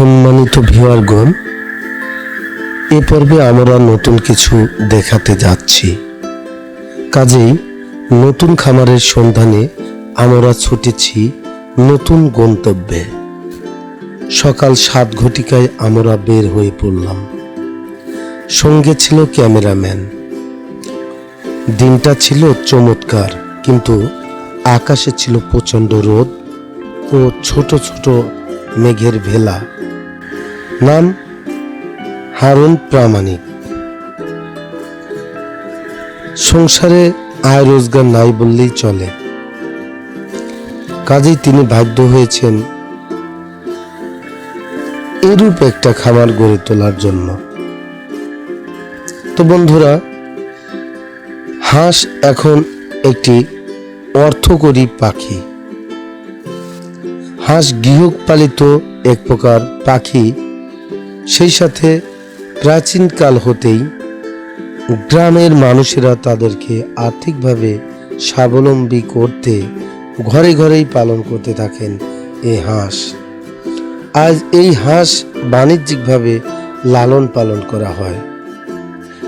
সম্মানিত ভিউয়ারগণ, এ পর্বে আমরা নতুন কিছু দেখাতে যাচ্ছি। কাজেই নতুন খামারের সন্ধানে আমরা ছুটেছি নতুন গন্তব্যে। সকাল সাত ঘটিকায় আমরা বের হয়ে পড়লাম। সঙ্গে ছিল ক্যামেরাম্যান। দিনটা ছিল চমৎকার, কিন্তু আকাশে ছিল প্রচণ্ড রোদ ও ছোট ছোট মেঘের ভেলা। নাম হারুন প্রামাণিক। সংসারে আয় রোজগার নাই বললেই চলে। কাজেই তিনি বাধ্য হয়েছেন এরূপ একটা খামার গড়ে তোলার জন্য। তো বন্ধুরা, হাঁস এখন একটি অর্থকরী পাখি। হাঁস গৃহপালিত এক প্রকার পাখি সেই সাথে প্রাচীনকাল হতেই গ্রামের মানুষেরা তাদেরকে আর্থিকভাবে স্বাবলম্বী করতে ঘরে ঘরেই পালন করতে থাকেন এই হাঁস। আজ এই হাঁস বাণিজ্যিকভাবে লালন পালন করা হয়।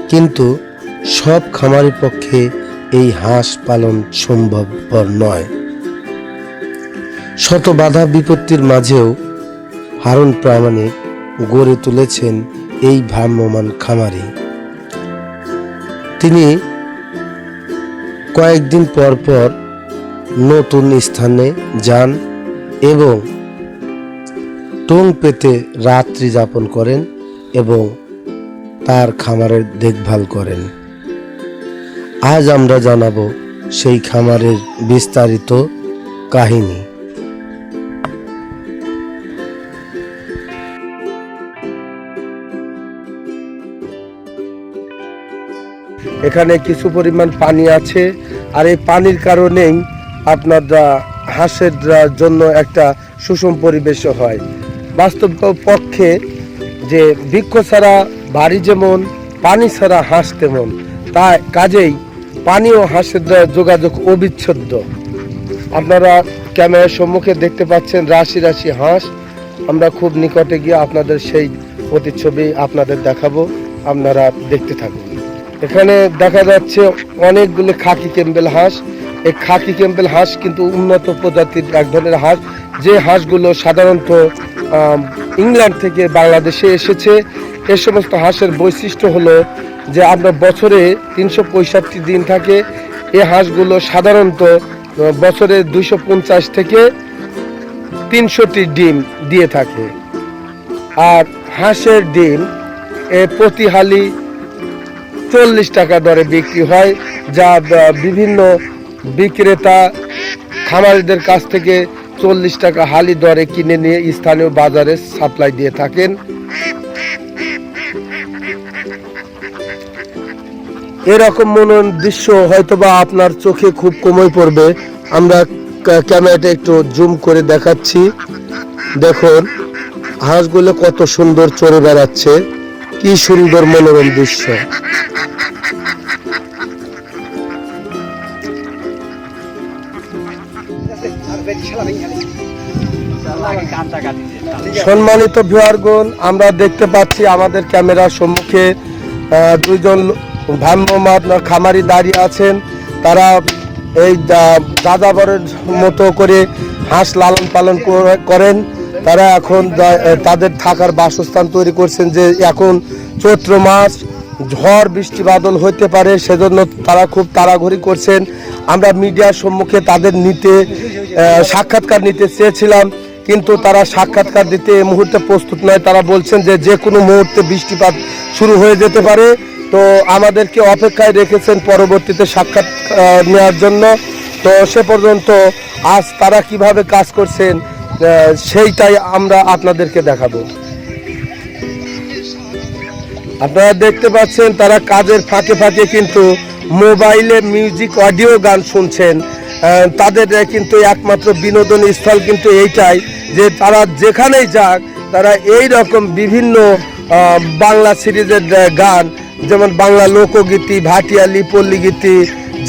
কিন্তু সব খামারের পক্ষে এই হাঁস পালন সম্ভবপর নয়। শত বাধা বিপত্তির মাঝেও হারুন প্রামাণিক গড়ে তুলেছেন এই ভ্রাম্যমান খামারি। তিনি কয়েকদিন পর পর নতুন স্থানে যান এবং টোং পেতে রাত্রি যাপন করেন এবং তার খামারের দেখভাল করেন। আজ আমরা জানাব সেই খামারের বিস্তারিত কাহিনী। এখানে কিছু পরিমাণ পানি আছে। আর এই পানির কারণেই আপনার হাঁসের জন্য একটা সুষম পরিবেশও হয়। বাস্তব পক্ষে যে বৃক্ষ ছাড়া বাড়ি যেমন, পানি ছাড়া হাঁস তেমন তাই কাজেই পানি ও হাঁসের যোগাযোগ অবিচ্ছেদ্য। আপনারা ক্যামেরার সম্মুখে দেখতে পাচ্ছেন রাশি রাশি হাঁস। আমরা খুব নিকটে গিয়ে আপনাদের সেই প্রতিচ্ছবি আপনাদের দেখাবো। আপনারা দেখতে থাকুন। এখানে দেখা যাচ্ছে অনেকগুলো খাকি ক্যাম্বেল হাঁস। এই খাকি ক্যাম্বেল হাঁস কিন্তু উন্নত প্রজাতির এক ধরনের হাঁস। যে হাঁসগুলো সাধারণত ইংল্যান্ড থেকে বাংলাদেশে এসেছে। এ সমস্ত হাঁসের বৈশিষ্ট্য হলো যে আমরা বছরে তিনশো পঁয়ষট্টি দিন থাকে। এই হাঁসগুলো সাধারণত বছরে দুইশো পঞ্চাশ থেকে তিনশোটি ডিম দিয়ে থাকে। আর হাঁসের ডিম, এ প্রতি হালি চল্লিশ টাকা দরে বিক্রি হয়, যা বিভিন্ন বিক্রেতা খামারিদের কাছ থেকে চল্লিশ টাকা হালি দরে কিনে নিয়ে স্থানীয় বাজারে সাপ্লাই দিয়ে থাকেন। এরকম মনোরম দৃশ্য হয়তোবা আপনার চোখে খুব কমই পড়বে। আমরা ক্যামেরাটা একটু জুম করে দেখাচ্ছি। দেখুন, হাঁসগুলো কত সুন্দর চড়ে বেড়াচ্ছে। কি সুন্দর মনোরম দৃশ্য। সম্মানিত ভিউয়ারগণ, আমরা দেখতে পাচ্ছি আমাদের ক্যামেরার সম্মুখে দুইজন ভ্রাম্যমান খামারি দাঁড়িয়ে আছেন। তারা এই যাযাবরের মতো করে হাঁস লালন পালন করেন। তারা এখন তাদের থাকার বাসস্থান তৈরি করছেন যে এখন চৈত্র মাস, ঝড় বৃষ্টি বাদল হইতে পারে, সেজন্য তারা খুব তাড়াঘড়ি করছেন। আমরা মিডিয়ার সম্মুখে তাদের নিতে সাক্ষাৎকার নিতে চেয়েছিলাম। কিন্তু তারা সাক্ষাৎকার দিতে এই মুহূর্তে প্রস্তুত নয়। তারা বলছেন যে যে কোনো মুহূর্তে বৃষ্টিপাত শুরু হয়ে যেতে পারে। তো আমাদেরকে অপেক্ষায় রেখেছেন পরবর্তীতে সাক্ষাৎ নেওয়ার জন্য। তো সে পর্যন্ত আজ তারা কীভাবে কাজ করছেন সেইটাই আমরা আপনাদেরকে দেখাবো। আপনারা দেখতে পাচ্ছেন তারা কাজের ফাঁকে ফাঁকে কিন্তু মোবাইলে মিউজিক, অডিও গান শুনছেন। তাদের কিন্তু একমাত্র বিনোদন স্থল কিন্তু এইটাই যে তারা যেখানেই যাক, তারা এই রকম বিভিন্ন বাংলা সিরিজের গান, যেমন বাংলা লোকগীতি, ভাটিয়ালি, পল্লীগীতি,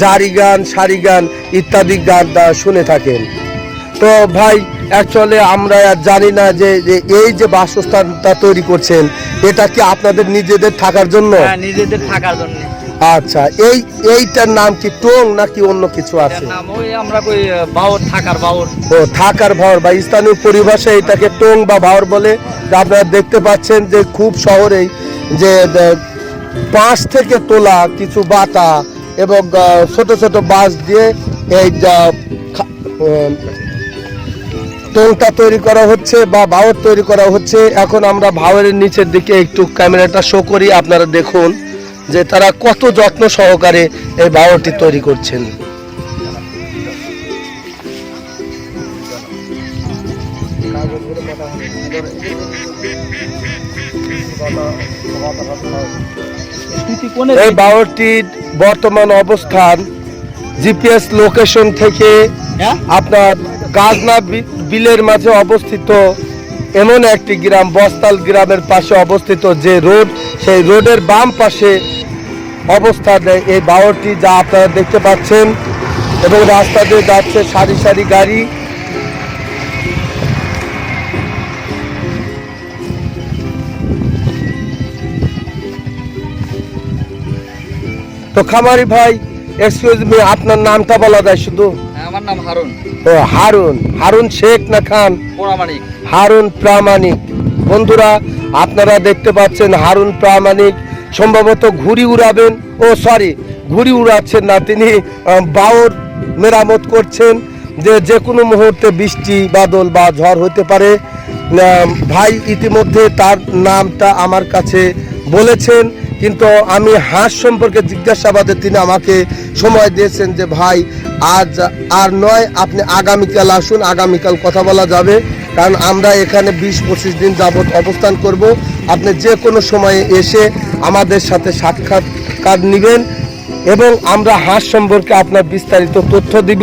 জারি গান, সারি গান ইত্যাদি গান শুনে থাকেন। তো ভাই অ্যাকচুয়ালি আমরা আর জানি না যে যে এই যে বাসস্থানটা তৈরি করছেন, এটা কি আপনাদের নিজেদের থাকার জন্য? হ্যাঁ নিজেদের থাকার জন্য। আচ্ছা এই এইটার নাম কি টোং নাকি অন্য কিছু আছে? নাম আমরা কই বাউর থাকার বাউর। ও থাকার ভাওর বা স্থানীয় পরিভাষায় এটাকে টোং বা ভাওর বলে। আপনারা দেখতে পাচ্ছেন যে খুব শহরেই যে বাঁশ থেকে তোলা কিছু বাটা এবং ছোট ছোট বাঁশ দিয়ে এই টোংটা তৈরি করা হচ্ছে বা ভাওর তৈরি করা হচ্ছে। এখন আমরা ভাওয়ের নিচের দিকে একটু ক্যামেরাটা শো করি আপনারা দেখুন। যে তারা কত যত্ন সহকারে এই ভাওরটি তৈরি করছেন। এই বাওরটির বর্তমান অবস্থান জিপিএস লোকেশন থেকে হ্যাঁ? আপনার গাজনা বিলের মাঝে অবস্থিত এমন একটি গ্রাম বস্তাল গ্রামের পাশে অবস্থিত যে রোড সেই রোডের বাম পাশে অবস্থা দেয় এই বাওরটি যা আপনারা দেখতে পাচ্ছেন এবং রাস্তা দিয়ে যাচ্ছে সারি সারি গাড়ি। তো খামারি ভাই এক্সকিউজ মি আপনার নামটা বলা যায় শুধু? হ্যাঁ, আমার নাম হারুন। ও হারুন। হারুন শেখ না খান? পোড়ামানিক। হারুন প্রামাণিক। বন্ধুরা, আপনারা দেখতে পাচ্ছেন হারুন প্রামাণিক সম্ভবত ঘুড়ি উড়াবেন। ও সরি ঘুড়ি উড়াচ্ছেন না, তিনি বাউর মেরামত করছেন যে যে কোনো মুহূর্তে বৃষ্টি, বাদল বা ঝড় হতে পারে। ভাই ইতিমধ্যে তার নামটা আমার কাছে বলেছেন, কিন্তু আমি হাঁস সম্পর্কে জিজ্ঞাসাবাদে তিনি আমাকে সময় দিয়েছেন যে, ভাই, আজ আর নয়, আপনি আগামীকাল আসুন, আগামীকাল কথা বলা যাবে। কারণ আমরা এখানে বিশ পঁচিশ দিন যাবত অবস্থান করব। আপনি যে কোনো সময়ে এসে আমাদের সাথে সাক্ষাৎকার নেবেন এবং আমরা হাঁস সম্পর্কে আপনার বিস্তারিত তথ্য দিব।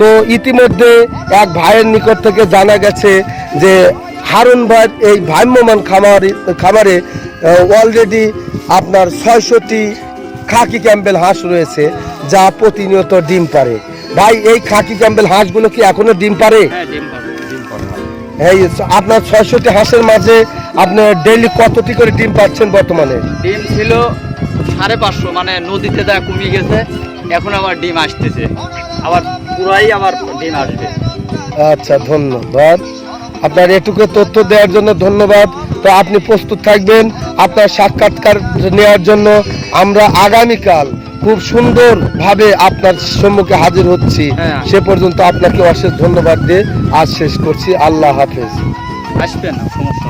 তো ইতিমধ্যে এক ভাইয়ের নিকট থেকে জানা গেছে যে হারুন ভাই এই ভ্রাম্যমান খামারে খামারে অলরেডি আপনার ছয়শটি খাকি ক্যাম্বেল হাঁস রয়েছে যা প্রতিনিয়ত ডিম পারে ভাই, এই খাকি ক্যাম্বেল হাঁসগুলো কি এখনও ডিম পারে এই আপনার ছয়শটি হাঁসের মাঝে আপনি ডেইলি কতটি করে ডিম পাচ্ছেন বর্তমানে? ডিম ছিল সাড়ে পাঁচশো মানে নদীতে যা কমে গেছে এখন আবার ডিম আসতেছে। আবার পুরাই আবার ডিম আসবে। আচ্ছা ধন্যবাদ। আপনার এটুকু তথ্য দেওয়ার জন্য ধন্যবাদ। তো আপনি প্রস্তুত থাকবেন আপনার সাক্ষাৎকার নেওয়ার জন্য। আমরা আগামীকাল খুব সুন্দরভাবে আপনার সম্মুখে হাজির হচ্ছি। হ্যাঁ। সে পর্যন্ত আপনাকে অশেষ ধন্যবাদ দিয়ে আজ শেষ করছি। আল্লাহ হাফেজ। আসবেন সমস্যা